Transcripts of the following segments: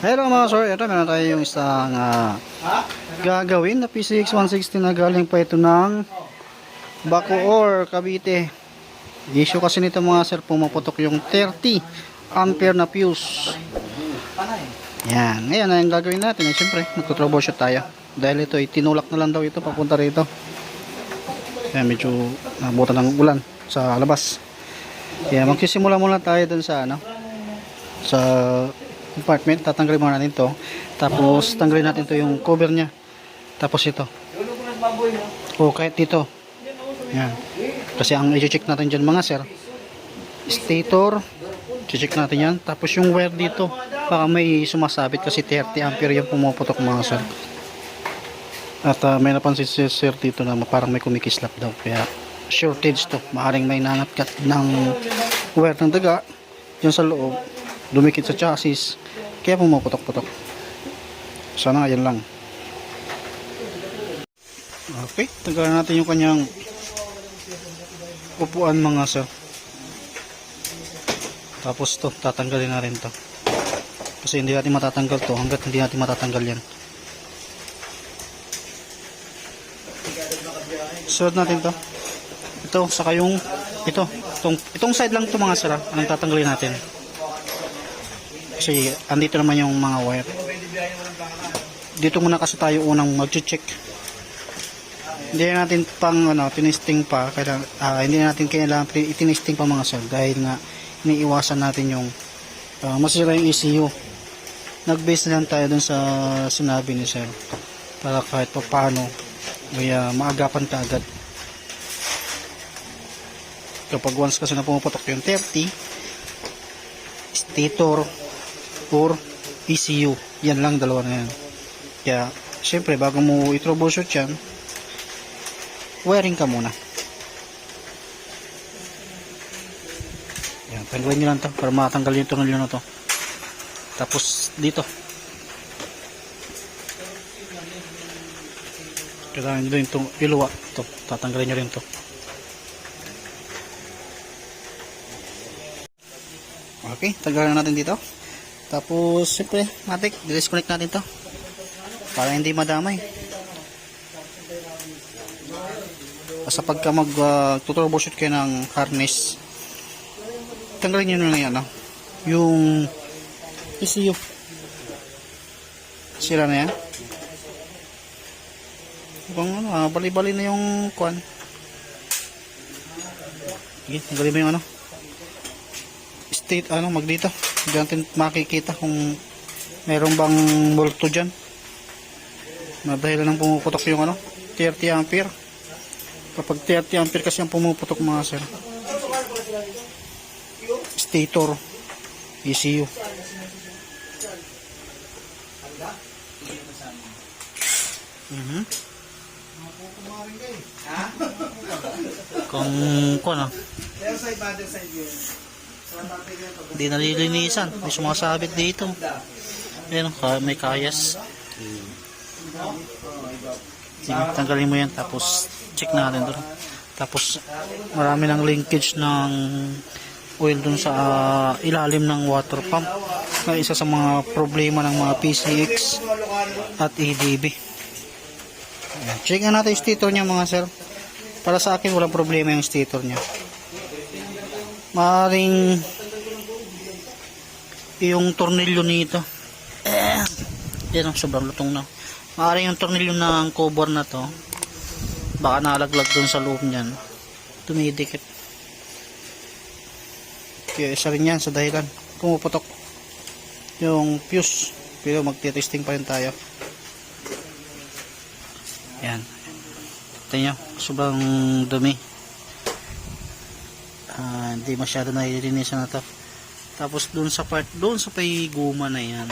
Hello mga sir, ito meron tayo yung isang ah, gagawin na PCX 160 na galing pa ito ng Bacoor, Cavite. Issue kasi nito mga sir, pumaputok yung 30 ampere na fuse. Yan, ngayon ang gagawin natin, eh, siyempre, magto-troubleshoot tayo. Dahil ito, itinulak na lang daw ito papunta rito. Kaya medyo nabutan ng ulan sa labas. Kaya magsisimula muna tayo dun sa ano, sa compartment, tatanggalin muna natin to. Tapos tanggalin natin to yung cover niya. Tapos ito. O kahit dito. Yan. Kasi ang i-check natin dyan mga sir, stator, check natin yan. Tapos yung wire dito, baka may sumasabit kasi 30 ampere yung pumuputok mga sir. At ah, may napansin si sir dito na parang may kumikislap daw. Kaya shortage to. Maaring may nangatkat ng wire ng daga dyan sa loob. Dumikit sa chassis. Kaya pumuputok-putok. Sana yan lang. Okay, tagalan natin yung kanyang upuan mga sir. Tapos to, tatanggalin na rin to. Kasi hindi natin matatanggal to hanggat hindi natin matatanggal yan. Sunod natin to. Ito, saka yung ito. Itong, itong side lang to mga sir. Ang tatanggalin natin. Kasi andito naman yung mga wire. Dito muna kasi tayo unang mag-check. Hindi natin pang ano, tinesting pa kaya ah, hindi natin kailangan itinesting pa mga sir dahil nga iniiwasan natin yung ah, masira yung ECU. Nag-base na lang tayo dun sa sinabi ni sir para kahit pa paano ay ah, maagapan ka agad. Kapag once kasi na pumuputok yung 30 stator or ECU. Yan lang dalawa na yan. Kaya, syempre, bago mo i-troubleshoot yan, wiring ka muna. Yan, tanggalin nyo lang to para matanggal yung tungal na to. Tapos, dito. Kailangan nyo din itong iluwa. Ito, tatanggalin nyo rin to. Okay, tanggalin na natin dito. Tapos, siyempre, matik, disconnect natin to. Para hindi madamay. Basta pagka mag uh, troubleshoot kayo ng harness, tanggalin nyo na yan, no? Yung ECU. Sira na yan. Kung ano, ah, bali-bali na yung kwan. Sige, tanggalin mo yung ano. State, ano, mag dito. Hindi natin makikita kung meron bang multo dyan. Na dahil lang pumuputok yung ano, 30 ampere. Kapag 30 ampere kasi ang pumuputok mga sir. Stator. ECU. Mhm. Kung kung ano, hindi nalilinisan. May sumasabit dito. Ayan, may kayas. Sige, tanggalin mo yan. Tapos, check natin doon. Tapos, marami ng linkage ng oil dun sa ah, ilalim ng water pump na isa sa mga problema ng mga PCX at ADB. Ayan. Check nga natin yung stator niya mga sir. Para sa akin, walang problema yung stator niya. Maring yung tornilyo nito. Yan ang sobrang lutong na. Maaaring yung tornilyo ng cover na to, baka nalaglag dun sa loob niyan. Tumidikit. Kaya isa rin yan sa dahilan. Pumuputok yung fuse. Pero magte-testing pa rin tayo. Yan. Ito nyo, sobrang dumi. Ah, hindi masyado nalilinisan na to. Tapos doon sa part, doon sa pay guma na yan.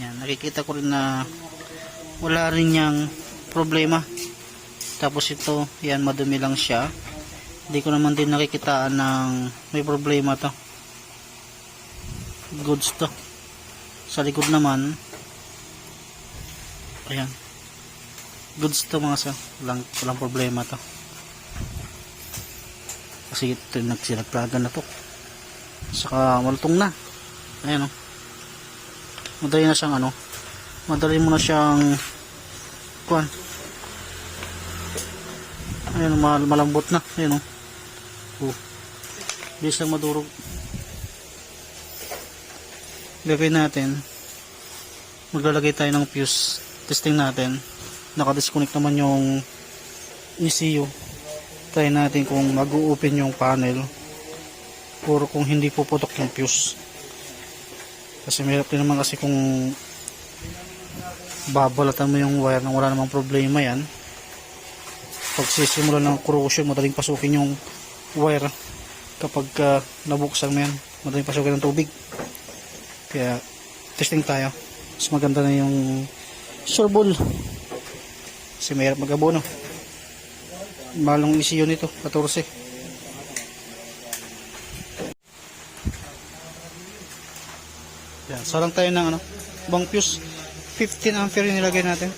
Yan, nakikita ko rin na wala rin niyang problema. Tapos ito, yan, madumi lang siya. Hindi ko naman din nakikitaan ng may problema to. Goods to. Sa likod naman, ayan. Goods to mga sa, walang, walang problema to. Kasi ito yung nagsilaglagan na to. Saka malutong na. Ayan o. madali na siyang ano. Madali mo na siyang kuan ayun mal malambot na. Ayun oh. Oh. Bilis lang madurog. Gagawin natin. Maglalagay tayo ng fuse. Testing natin. Nakadisconnect naman yung ECU try natin kung mag-open yung panel. Or kung hindi puputok yung fuse. Kasi mahirap din naman kasi kung babalatan mo yung wire nang wala namang problema yan. Pag sisimula ng corrosion madaling pasukin yung wire. Kapag uh, nabuksan mo yan madaling pasukin ng tubig. Kaya testing tayo. Mas maganda na yung surbol kasi mahirap mag-abono malong ECU nito 14 yan sarang tayo ng ano bang fuse 15 ampere yung nilagay natin.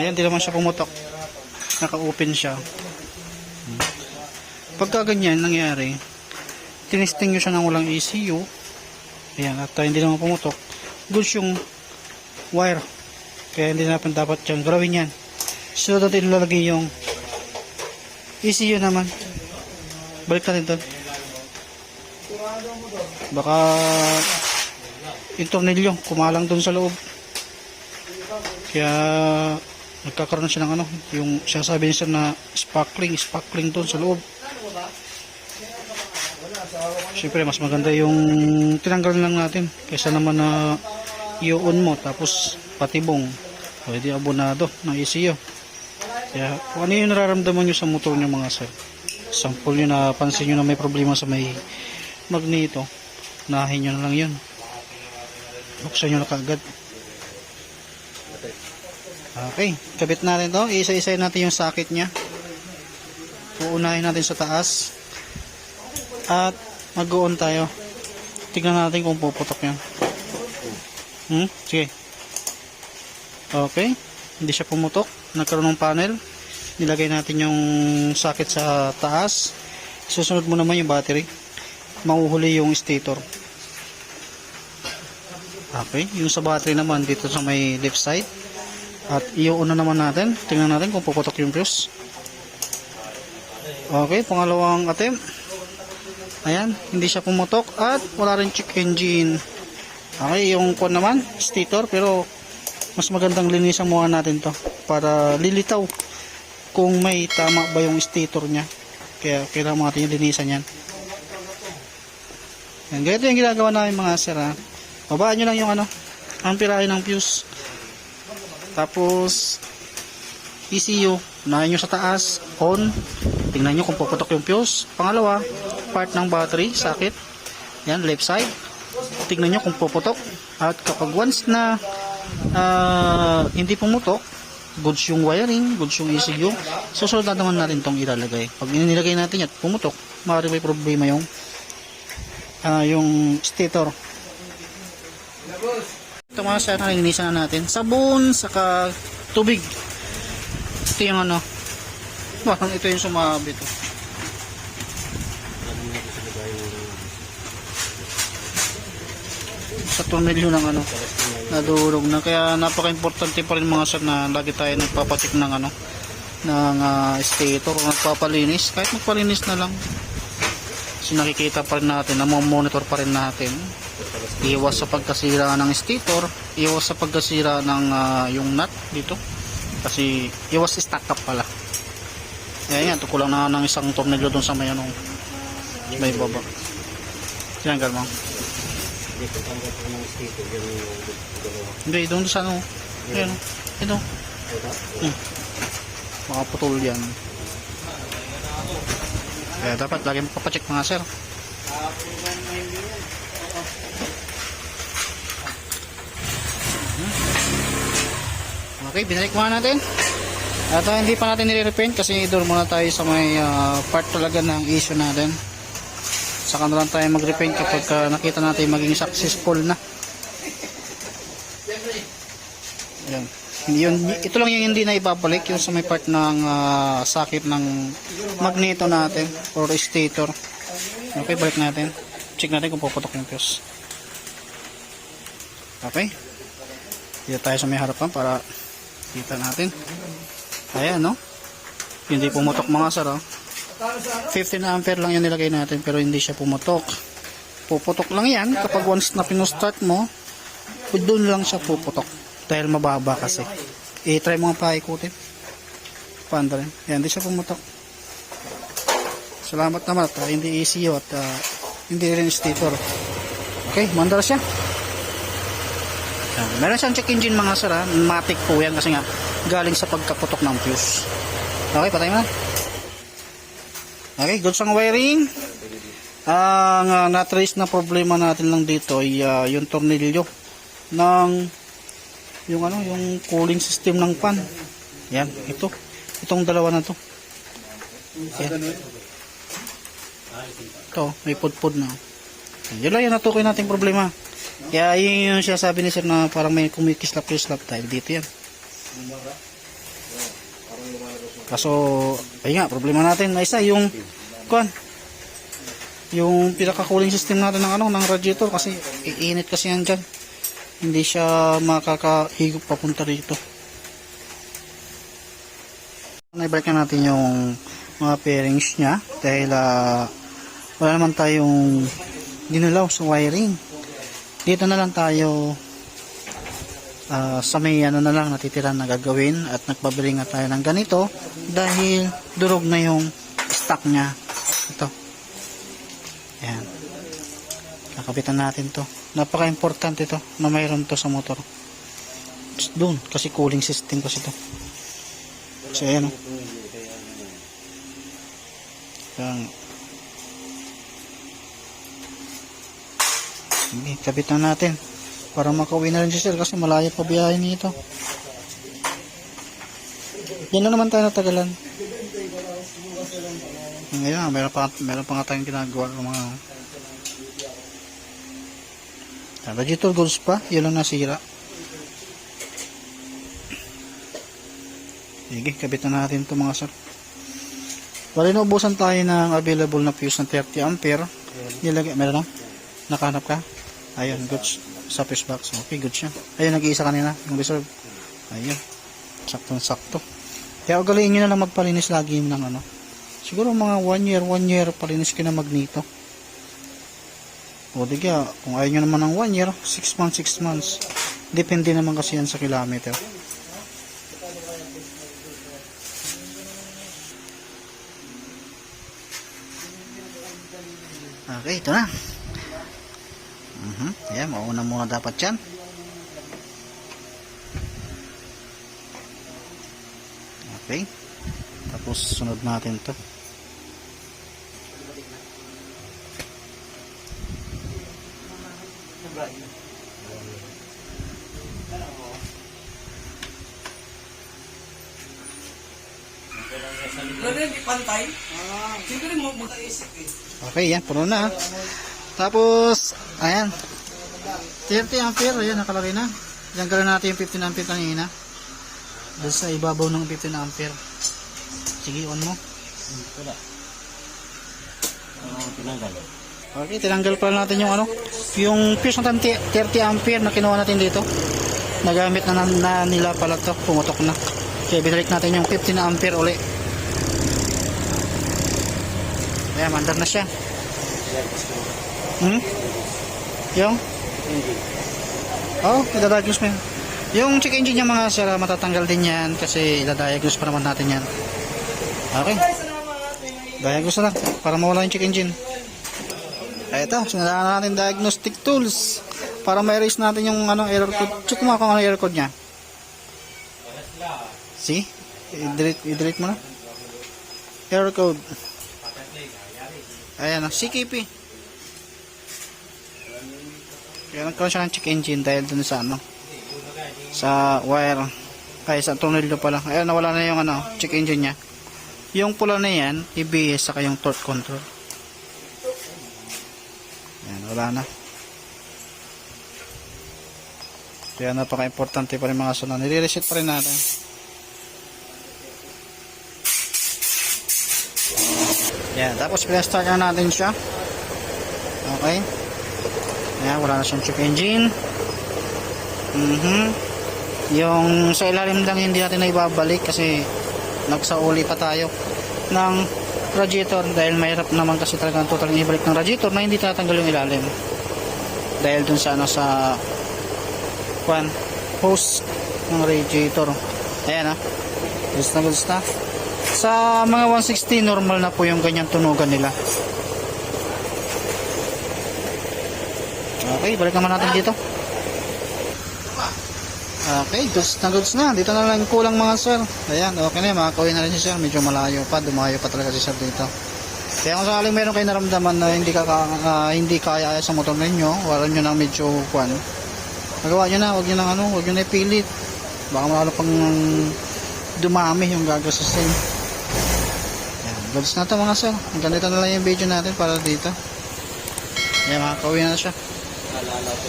Ayan di naman siya pumutok. Naka-open siya. Pagka ganyan nangyari tinesting nyo siya ng walang ECU ayan at uh, hindi naman pumutok. Goods yung wire kaya hindi natin dapat dyan galawin yan. Sunod natin ilalagay yung ECU naman. Balik natin doon. Baka yung tornilyo kumalang doon sa loob. Kaya nagkakaroon na siya ng ano yung sinasabi niya na sparkling sparkling doon sa loob. Siyempre mas maganda yung tinanggal lang natin kaysa naman na i-on mo tapos patibong pwede abonado ng ECU kaya kung ano yung nararamdaman nyo sa motor nyo mga sir sample nyo na pansin nyo na may problema sa may magneto nahin nyo na lang yun. Buksan nyo na kaagad. Okay kabit natin to. Isa-isa natin yung socket nya uunahin natin sa taas. At mag-on tayo. Tignan natin kung puputok yan hmm? sige okay. Hindi siya pumutok. Nagkaroon ng panel. Nilagay natin yung socket sa taas. Susunod mo naman yung battery. Mahuhuli yung stator. Okay. Yung sa battery naman dito sa may left side. At iuuna naman natin. Tingnan natin kung puputok yung fuse. Okay. Pangalawang attempt. Ayan. Hindi siya pumutok. At wala rin check engine okay. Yung kon naman stator. Pero mas magandang linisan muna natin to para lilitaw kung may tama ba yung stator nya kaya kailangan natin yung linisan yan yan, ganito yung ginagawa namin mga sir ha. Babaan nyo lang yung ano, amperahe ng fuse. Tapos, ECU, unahin nyo sa taas, on. Tingnan nyo kung puputok yung fuse. Pangalawa, part ng battery, socket. Yan, left side. Tingnan nyo kung puputok. At kapag once na ah, hindi pumutok, goods yung wiring, goods yung ECU, susunod na naman natin tong ilalagay. Pag nilagay natin yan, pumutok, maaari may problema yung ah, yung stator. Ito mga sa nalinisan na natin. Sabon, saka tubig. Ito yung ano. Parang ito yung sumabit. oh. Sa tornilyo ng ano. Nadurog na. Kaya napaka-importante pa rin mga sir na lagi tayo nagpapatik ng ano ng ah, stator o nagpapalinis. Kahit magpalinis na lang. So nakikita pa rin natin, monitor pa rin natin. Iwas sa pagkasira ng stator, iwas sa pagkasira ng ah, yung nut dito. Kasi iwas stack up pala. Ayan yan, tukulang na ng isang tornilyo doon sa may ano, may baba. Tinanggal mo. Hindi, doon sa ano. Ayan, ito. Hmm. Mga putol yan. Kaya dapat lagi mo papacheck mga sir. Okay, binalik muna natin. At uh, hindi pa natin nire-repaint kasi doon muna tayo sa may ah, part talaga ng issue natin. Saka na lang tayo mag-repaint kapag ah, nakita natin maging successful na. Yan. Yun, ito lang yung hindi na ibabalik yung sa may part ng ah, sakit ng magneto natin or stator. Okay, balik natin. check natin kung puputok yung fuse. Okay. Dito tayo sa may harapan para kita natin. Ayan, no? Hindi pumutok mga sir, oh. 15 ampere lang yan nilagay natin pero hindi siya pumutok. Puputok lang yan kapag once na pinustart mo, doon lang siya puputok. Dahil mababa kasi. I-try mo nga paikutin. Paanda rin. Yan, hindi siya pumutok. Salamat naman at ah, hindi ECU at ah, hindi rin stator. Okay, mandar siya. Yan. Meron siyang check engine mga sir ha. Matic po yan kasi nga galing sa pagkaputok ng fuse. Okay, patay mo na. Okay, goods ang wiring. Ang uh, na-trace na problema natin lang dito ay ah, yung tornilyo ng yung ano, yung cooling system ng fan. Yan, ito. Itong dalawa na to. Yan. Ito, may pudpud na. Yun lang yung natukoy nating problema. Kaya yun yung siya sabi ni sir na parang may kumikislap-kislap tayo dito yan. Kaso, ayun nga, problema natin na isa, yung, kuan, yung pinaka-cooling system natin ng ano, ng radiator kasi iinit kasi yan dyan. Hindi siya makakahigop papunta rito. Naibalik na natin yung mga pairings niya dahil ah, wala naman tayong dinulaw sa wiring. Dito na lang tayo ah, sa may ano na lang natitira na gagawin at nagpabili nga tayo ng ganito dahil durog na yung stock niya. Ito. Ayan. Kakabitan natin to. Napaka-importante to na mayroon to sa motor. Doon, kasi cooling system kasi to. So, ayan o. Ayan. Sige, kabitan natin. Para makauwi na rin si sir kasi malayo pa biyahe nito. Yan lang naman tayo natagalan. Ngayon, meron pa, meron pa nga tayong ginagawa mga Ah, Radiator goals pa, yun lang nasira. Sige, kabit na natin ito mga sir. Bali, naubusan tayo ng available na fuse ng 30 ampere. Nilagay, meron na? Nakahanap ka? Ayun, goods. Sa fuse box. Okay, good siya. Ayun, nag-iisa kanina, yung reserve. Ayun. Sakto-sakto. Kaya ugaliin nyo na lang magpalinis lagi ng ano. Siguro mga 1 year, 1 year palinis ka na magnito. O di kaya, kung ayaw nyo naman ng 1 year, 6 months, 6 months. Depende naman kasi yan sa kilometer. Okay, ito na. Mhm, Yan, mauna muna dapat yan. Okay. Tapos sunod natin to. Okay, yan, puno na. Tapos, ayan. 30 ampere, ayan, nakalagay na. Diyan gano'n natin yung 15 ampere kanina. Doon sa ibabaw ng 15 ampere. Sige, on mo. Okay, tinanggal pala natin yung ano, yung fuse ng 30 ampere na kinuha natin dito. Nagamit na, na, na nila pala to, pumutok na. Kaya binalik natin yung 15 ampere uli. Ayan, mandar na siya. Hmm? Yung? Oh, idadiagnose mo yan. Yung check engine niya mga sir, ah, matatanggal din yan kasi idadiagnose pa naman natin yan. Okay. Diagnose na lang para mawala yung check engine. Ito, sinalahan na natin diagnostic tools para ma-erase natin yung ano, error code. Check mo kung ano error code niya. See? I-delete, i-delete mo na. Error code. Ayan, ah, CKP. Kaya nagkaroon siya ng check engine dahil dun sa ano, sa wire. Ay, sa tornilyo pala. Ayan, nawala na yung ano, check engine niya. Yung pula na yan, ABS saka yung torque control. Ayan, wala na. Kaya napaka-importante pa rin mga sunan. Nire-reset pa rin natin. Yan, tapos pinastart na natin siya. Okay. Ayan, wala na siyang check engine. Mhm. Yung sa ilalim lang hindi natin na ibabalik kasi nagsauli pa tayo ng radiator dahil mahirap naman kasi talagang total ibalik ng radiator na hindi tatanggal yung ilalim. Dahil dun sa ano sa kwan hose ng radiator. Ayan ah. Goods na goods na. Sa mga 160 normal na po yung ganyang tunugan nila. Okay, balik naman natin dito. Okay, goods na goods na. Dito na lang kulang mga sir. Ayan, okay na. Makakawin na rin si sir. Medyo malayo pa. Dumayo pa talaga si sir dito. Kaya kung sakaling meron kayo naramdaman na hindi, ka, ah, hindi kaya sa motor ninyo, wala nyo ng medyo kwan. Magawa nyo na. Huwag nyo na ano, huwag nyo na ipilit. Baka malalo pang dumami yung gagastusin. Ayan, goods na to mga sir. Hanggang dito na lang yung video natin para dito. Ayan, makakawin na siya naalala ko.